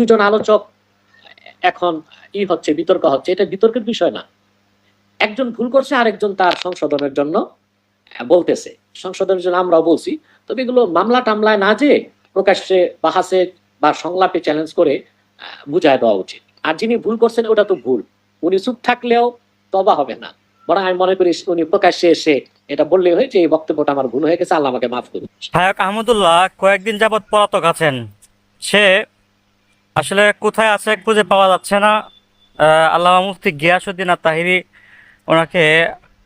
দুজন আলোচক এখন ই হচ্ছে, বিতর্ক হচ্ছে। এটা বিতর্কের বিষয় না। একজন ভুল করছে, আরেকজন তার সংশোধনের জন্য বলতেছে। সংশোধনের জন্য আমরাও বলছি। তবে এগুলো মামলা টামলায় না যে প্রকাশ্যে বাহাসে বা সংলাপে চ্যালেঞ্জ করে বুঝায় দেওয়া উচিত। আর যিনি ভুল করছেন, ওটা তো ভুল। উনি চুপ থাকলেও তবা হবে না। বরং আমি মনে করি উনি প্রকাশ্যে এসে এটা বললে হয়েছে, এই বক্তব্যটা আমার ভুল হয়ে গেছে, আল্লাহ আমাকে মাফ করুন শায়ক আহমদুল্লাহ কয়েকদিন যাবৎ পলাতক আছেন। সে আসলে কোথায় আছে খুঁজে পাওয়া যাচ্ছে না। আল্লামা মুফতি গিয়াসুদ্দিন আর তাহিরি ওনাকে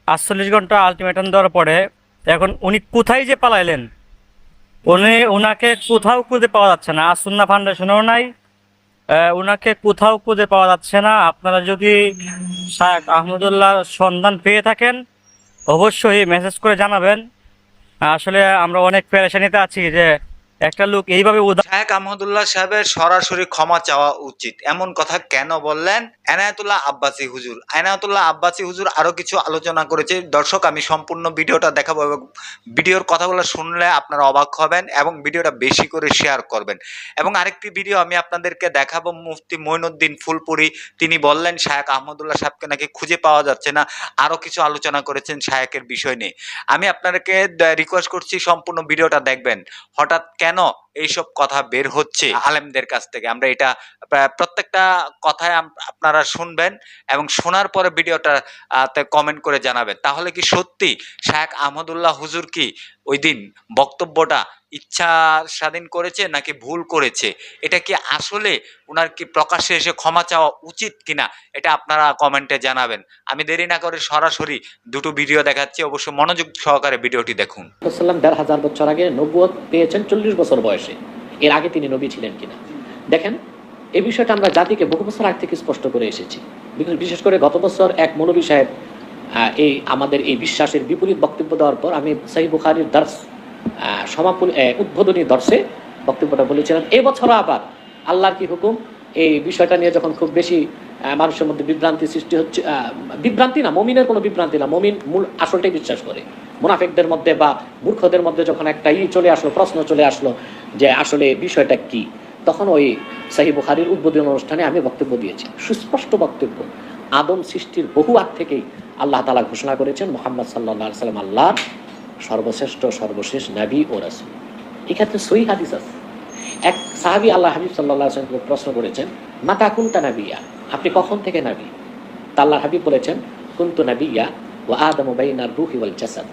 আটচল্লিশ ঘণ্টা আলটিমেটাম দেওয়ার পরে এখন উনি কোথায় যে পালাইলেন, উনি ওনাকে কোথাও খুঁজে পাওয়া যাচ্ছে না। আসুন্না ফাউন্ডেশনেও নাই। ওনাকে কোথাও খুঁজে পাওয়া যাচ্ছে না। আপনারা যদি শায়ক আহমদুল্লাহ সন্ধান পেয়ে থাকেন, অবশ্যই মেসেজ করে জানাবেন। আসলে আমরা অনেক পেরেশানিতে আছি যে একটা লোক এইভাবে শাহেক আহমদুল্লাহ সাহেবের সরাসরি ক্ষমা চাওয়া উচিত। এমন কথা কেন বললেন? এনায়েতুল্লাহ আব্বাসী হুজুর। এনায়েতুল্লাহ আব্বাসী হুজুর আরও কিছু আলোচনা করেছে। দর্শক, আমি সম্পূর্ণ ভিডিওটা দেখাবো এবং ভিডিওর কথাগুলো শুনলে আপনারা অবাক হবেন এবং ভিডিওটা বেশি করে শেয়ার করবেন। এবং আরেকটি ভিডিও আমি আপনাদেরকে দেখাবো। মুফতি মঈনুদ্দিন ফুলপুরি, তিনি বললেন শায়েক আহমদুল্লাহ সাহেবকে নাকি খুঁজে পাওয়া যাচ্ছে না। আরও কিছু আলোচনা করেছেন শায়েকের বিষয় নিয়ে। আমি আপনাদেরকে রিকোয়েস্ট করছি, সম্পূর্ণ ভিডিওটা দেখবেন। হঠাৎ কেন の এইসব কথা বের হচ্ছে আলেমদের কাছ থেকে। আমরা এটা প্রত্যেকটা কথায় আপনারা শুনবেন এবং শোনার পরে ভিডিওটা কমেন্ট করে জানাবেন। তাহলে কি সত্যি শায়েক আহমদুল্লাহ হুজুর কি ওই দিন বক্তব্যটা ইচ্ছা স্বাধীন করেছে নাকি ভুল করেছে? এটা কি আসলে ওনার কি প্রকাশ্যে এসে ক্ষমা চাওয়া উচিত কিনা এটা আপনারা কমেন্টে জানাবেন। আমি দেরি না করে সরাসরি দুটো ভিডিও দেখাচ্ছি। অবশ্য মনোযোগ সহকারে ভিডিওটি দেখুন। দেড় হাজার বছর আগে নবুয়ত পেয়েছেন চল্লিশ বছর বয়সে। এর আগে তিনি নবী ছিলেন কিনা। দেখেন এই বিষয়টা আমরা জাতিকে বহু বছর আগ থেকে স্পষ্ট করে এসেছি। বিশেষ- করে গত বছর এক মৌলবী সাহেব এই আমাদের এই বিশ্বাসের বিপরীত বক্তব্য দেওয়ার পর আমি সাহি বুখারির দর্শ সমাপন উদ্বোধনী দর্শে বক্তব্যটা বলেছিলাম। এবছরও আবার আল্লাহর কি হুকুম? এই বিষয়টা নিয়ে যখন খুব বেশি মানুষের মধ্যে বিভ্রান্তি সৃষ্টি হচ্ছে বিভ্রান্তি না, মমিনের কোনো বিভ্রান্তি না, মমিন মূল আসলটাই বিশ্বাস করে। মুনাফেকদের মধ্যে বা মূর্খদের মধ্যে যখন একটা ই চলে আসলো, প্রশ্ন চলে আসলো যে আসলে বিষয়টা কি? তখন ওই সাহি বুখারির উদ্বোধন অনুষ্ঠানে আমি বক্তব্য দিয়েছি। সুস্পষ্ট বক্তব্য। আদম সৃষ্টির বহু আগ থেকেই আল্লাহ তালা ঘোষণা করেছেন, মোহাম্মদ সাল্লাহ সাল্লাম আল্লাহর সর্বশ্রেষ্ঠ, সর্বশেষ নাবি ও রাসুল। এক্ষেত্রে সই হাদিস আছে। এক সাহাবি আল্লাহ হাবিব সাল্লাহ আসলামকে প্রশ্ন করেছেন, মাতা কুন্তা নাবিয়া? আপনি কখন থেকে নাবি? তা আল্লাহ হাবিব বলেছেন, কুন্তু নাবিয়া ও আদম বাইনার রুহি ওয়াল জাসাদ।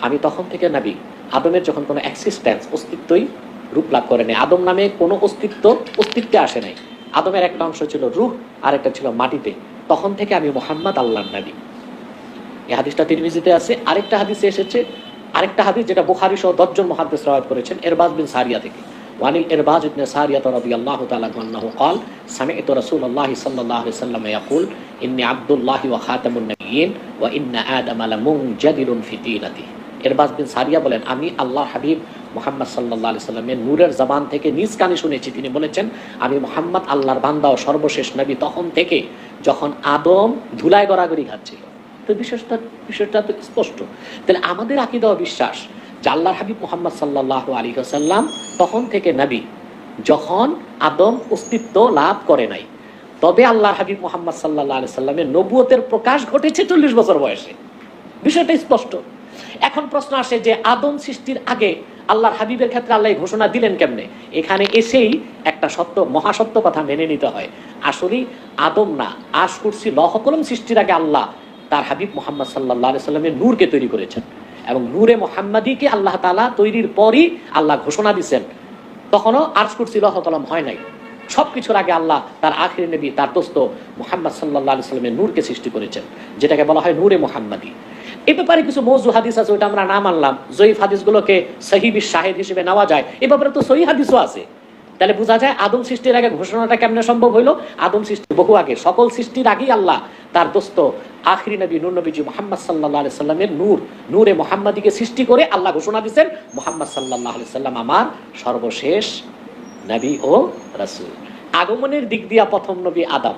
আমি তখন থেকে নাবি। আদমের যখন কোনো এক্সিস্টেন্স অস্তিত্বই রূপ লাভ করেনি আদম নামে কোনো অস্তিত্ব অস্তিত্বে আসে নাই আদমের একটা অংশ ছিল রুহ আর একটা ছিল মাটিতে তখন থেকে আমি মোহাম্মদ আল্লাহ নাবি এই হাদিসটা তিরমিজিতে আছে আরেকটা হাদিসে এসেছে আরেকটা হাদিস যেটা বুখারী সহ দশজন মহাদ্দেশ রাওয়াত করেছেন এরবাজ বিন সারিয়া থেকে ওয়ানিল ইরবাজ ইবনে সারিয়া রাদিয়াল্লাহু তাআলা আনহু قال سمعت رسول الله صلى الله عليه وسلم يقول إني عبد الله وخاتم النبيين وإن آدم لمنجدل في دينته এরবাজ বিন সারিয়া বলেন, আমি আল্লাহ হাবিব মোহাম্মদ সাল্লাহ সাল্লামের নূরের জবান থেকে নিজ কানে শুনেছি। তিনি বলেছেন, আমি মোহাম্মদ আল্লাহর বান্দা ও সর্বশেষ নবী তখন থেকে যখন আদম ধুলায় গড়াগড়ি খাচ্ছিল। তো বিষয়টা বিষয়টা তো স্পষ্ট। তাহলে আমাদের আকিদা বিশ্বাস যে আল্লাহর হাবিব মোহাম্মদ সাল্লাহ আলী সাল্লাম তখন থেকে নবী যখন আদম অস্তিত্ব লাভ করে নাই। তবে আল্লাহ হাবিব মোহাম্মদ সাল্লাহ আলি সাল্লামের নবুয়তের প্রকাশ ঘটেছে চল্লিশ বছর বয়সে। বিষয়টা স্পষ্ট। এখন প্রশ্ন আসে যে আদম সৃষ্টির আগে আল্লাহর হাবিবের ক্ষেত্রে আল্লাহ ঘোষণা দিলেন কেমনে? এখানে এসেই একটা সত্য, মহাসত্য কথা মেনে নিতে হয়। আসলেই আদম না আশ কুরসি, লহ কলম সৃষ্টির আগে আল্লাহ তার হাবিব মোহাম্মদ সাল্লাহ সাল্লামের নূরকে তৈরি করেছেন। এবং নূরে মোহাম্মদীকে আল্লাহ তালা তৈরির পরই আল্লাহ ঘোষণা দিচ্ছেন তখনও আর্স কুরসি, লহ কলম হয় নাই। সব কিছুর আগে আল্লাহ তার আখির নবী, তার দোস্ত মোহাম্মদ সাল্লাহ সাল্লামের নূরকে সৃষ্টি করেছেন, যেটাকে বলা হয় নূরে মোহাম্মদী। এ ব্যাপারে কিছু মৌজু হাদিস আছে, ওইটা আমরা না মানলাম। জয়ীফ হাদিসগুলোকে সহিবির শাহেদ হিসেবে নেওয়া যায়। এ ব্যাপারে তো সহি হাদিসও আছে। তাহলে বোঝা যায় আদম সৃষ্টির আগে ঘোষণাটা কেমনে সম্ভব হইল? আদম সৃষ্টি বহু আগে, সকল সৃষ্টির আগেই আল্লাহ তার দোস্ত আখরি নবী, নূর নবীজি মোহাম্মদ সাল্লাহ আলি সাল্লামের নূর, নূরে মোহাম্মদীকে সৃষ্টি করে আল্লাহ ঘোষণা দিচ্ছেন মোহাম্মদ সাল্লাহ আলি সাল্লাম আমার সর্বশেষ নবী ও রাসুল। আগমনের দিক দিয়া প্রথম নবী আদম।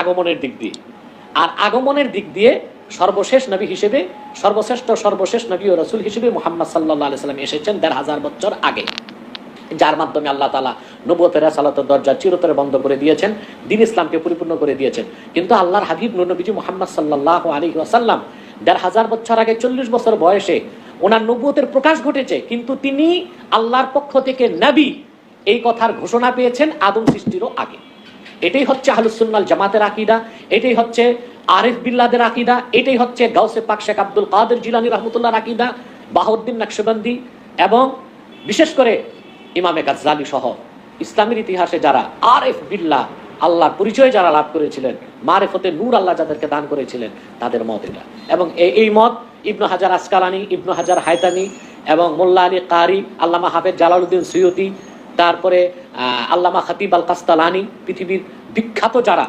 আগমনের দিক দিয়ে। আর আগমনের দিক দিয়ে সর্বশেষ নবী হিসেবে, সর্বশ্রেষ্ঠ সর্বশেষ নবী ও রসুল হিসেবে মোহাম্মদ সাল্লাহ আলি সাল্লাম এসেছেন দেড় হাজার বছর আগে। যার মাধ্যমে আল্লাহ তালা নবতের সালাতের দরজা চিরতরে বন্ধ করে দিয়েছেন, দিন ইসলামকে পরিপূর্ণ করে দিয়েছেন। কিন্তু আল্লাহর হাবিব নবীজি মোহাম্মদ সাল্লাহ আলী ওয়াসাল্লাম দেড় হাজার বছর আগে চল্লিশ বছর বয়সে ওনার নবুয়তের প্রকাশ ঘটেছে, কিন্তু তিনি আল্লাহর পক্ষ থেকে নাবি এই কথার ঘোষণা পেয়েছেন আদম সৃষ্টিরও আগে। এটাই হচ্ছে আহলুসুন্নাল জামাতের আকিদা, এটাই হচ্ছে আরিফ বিল্লাদের আকিদা, এটাই হচ্ছে গাউসে পাক শেখ আব্দুল কাদের জিলানি রহমতুল্লাহ আকিদা, বাহাউদ্দিন নকশবন্দি এবং বিশেষ করে ইমামে গাজ্জালি সহ ইসলামের ইতিহাসে যারা আরেফ বিল্লাহ আল্লাহর পরিচয় যারা লাভ করেছিলেন, মারেফতে নূর আল্লাহ যাদেরকে দান করেছিলেন, তাদের মত এটা। এবং এই- মত ইবনু হাজার আসকালানি, ইবনু হাজার হায়তানি এবং মোল্লা আলী কারি, আল্লামা হাফেজ জালালউদ্দিন সৈয়দি তারপরে আল্লামা খাতিব আল কাস্তালানি, পৃথিবীর বিখ্যাত যারা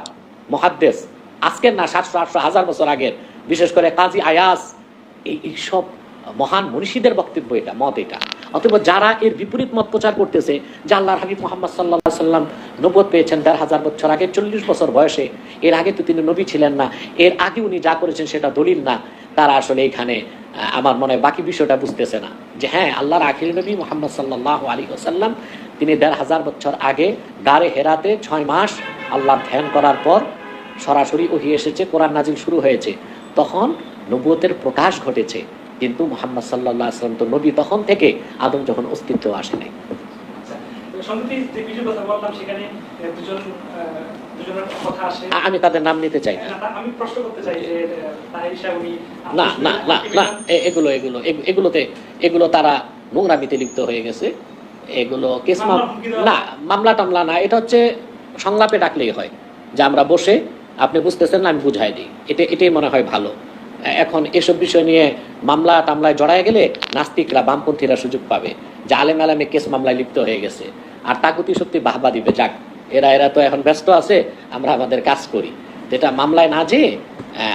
মহাদ্দেশ আজকের না, সাতশো, আটশো, হাজার বছর আগের, বিশেষ করে কাজী আয়াস এই এইসব মহান মনীষীদের বক্তব্য এটা, মত এটা। অতএব যারা এর বিপরীত মত প্রচার করতেছে, যে আল্লাহর হাবিব মোহাম্মদ সাল্লাহ সাল্লাম নবদ পেয়েছেন দেড় হাজার বছর আগে, চল্লিশ বছর বয়সে, এর আগে তো তিনি নবী ছিলেন না, এর আগে উনি যা করেছেন সেটা দলিল না, তারা আসলে এখানে আমার মনে হয় বাকি বিষয়টা বুঝতেছে না। যে হ্যাঁ আল্লাহর আখির নবী মোহাম্মদ সাল্লাহ আলী সাল্লাম তিনি দেড় হাজার বছর আগে গাড়ে হেরাতে ছয় মাস আল্লাহর ধ্যান করার পর সরাসরি ওহি এসেছে কোরআন নাজিল শুরু হয়েছে। তখন নবুয়তের প্রকাশ ঘটেছে। কিন্তু মোহাম্মদ সাল্লাহ আসলাম তো নবী তখন থেকে আদম যখন অস্তিত্ব আসে নাই। আচ্ছা, আমি তাদের নাম নিতে চাই। না না, না না এগুলো এগুলো এগু- এগুলোতে এগুলো তারা নোংরামিতে লিপ্ত হয়ে গেছে। এগুলো কেস না মামলা টামলা না এটা হচ্ছে সংলাপে ডাকলেই হয় যে আমরা বসে আপনি বুঝতেছেন না আমি বুঝাই দিই। এটা এটাই মনে হয় ভালো। এখন এসব বিষয় নিয়ে মামলা টামলায় জড়ায় গেলে নাস্তিকরা বামপন্থীরা সুযোগ পাবে। যে আলেম আলেমে কেস মামলায় লিপ্ত হয়ে গেছে। আর তাকুতি সত্যি বাহবা দিবে। যাক এরা এরা তো এখন ব্যস্ত আছে আমরা আমাদের কাজ করি। যেটা মামলায় না যেয়ে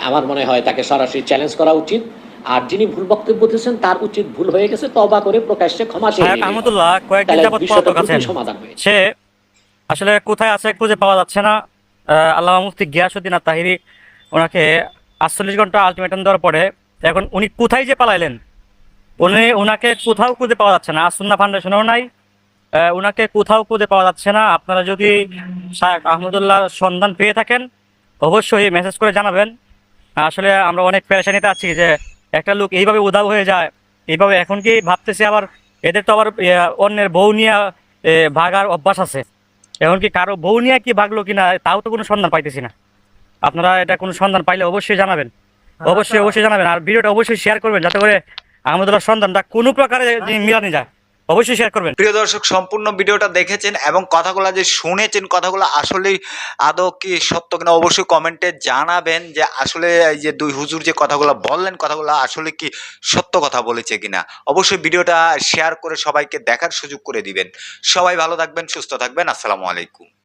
আমার মনে হয় তাকে সরাসরি চ্যালেঞ্জ করা উচিত। আর যিনি ভুল বক্তব্য দিয়েছেন তার উচিত ভুল হয়ে গেছে তবা করে প্রকাশ্যে ক্ষমা সমাধান হয়েছে। সে আসলে কোথায় আছে খুঁজে পাওয়া যাচ্ছে না। আহ, আল্লামা মুফতি গিয়াসুদ্দিন আর তাহিরি ওনাকে আটচল্লিশ ঘণ্টা আলটিমেটাম দেওয়ার পরে এখন উনি কোথায় যে পালাইলেন উনি ওনাকে কোথাও খুঁজে পাওয়া যাচ্ছে না। আসুন্না ফাউন্ডেশনেও নাই ওনাকে কোথাও খুঁজে পাওয়া যাচ্ছে না। আপনারা যদি শায়েখ আহমদুল্লাহ সন্ধান পেয়ে থাকেন অবশ্যই মেসেজ করে জানাবেন। আসলে আমরা অনেক পেরেশানিতে আছি যে একটা লোক এইভাবে উদাও হয়ে যায় এইভাবে এখন কি ভাবতেছি আবার এদের তো আবার অন্যের বউ নিয়ে ভাগার অভ্যাস আছে। এখন কি কারও বউ নিয়ে কি ভাগলো কিনা, তাও তো কোনো সন্ধান পাইতেছি না। আপনারা এটা কোনো সন্ধান পাইলে অবশ্যই জানাবেন। অবশ্যই অবশ্যই জানাবেন। আর ভিডিওটা অবশ্যই শেয়ার করবেন, যাতে করে আমাদের সন্ধানটা কোনো প্রকারে মিলানি যায়। অবশ্যই শেয়ার করবেন। প্রিয় দর্শক, সম্পূর্ণ ভিডিওটা দেখেছেন এবং কথাগুলো যে শুনেছেন, কথাগুলো আসলে আদৌ কি সত্য কিনা অবশ্যই কমেন্টে জানাবেন যে আসলে এই যে দুই হুজুর যে কথাগুলো বললেন, কথাগুলো আসলে কি সত্য কথা বলেছে কিনা। অবশ্যই ভিডিওটা শেয়ার করে সবাইকে দেখার সুযোগ করে দিবেন। সবাই ভালো থাকবেন, সুস্থ থাকবেন। আসসালামু আলাইকুম।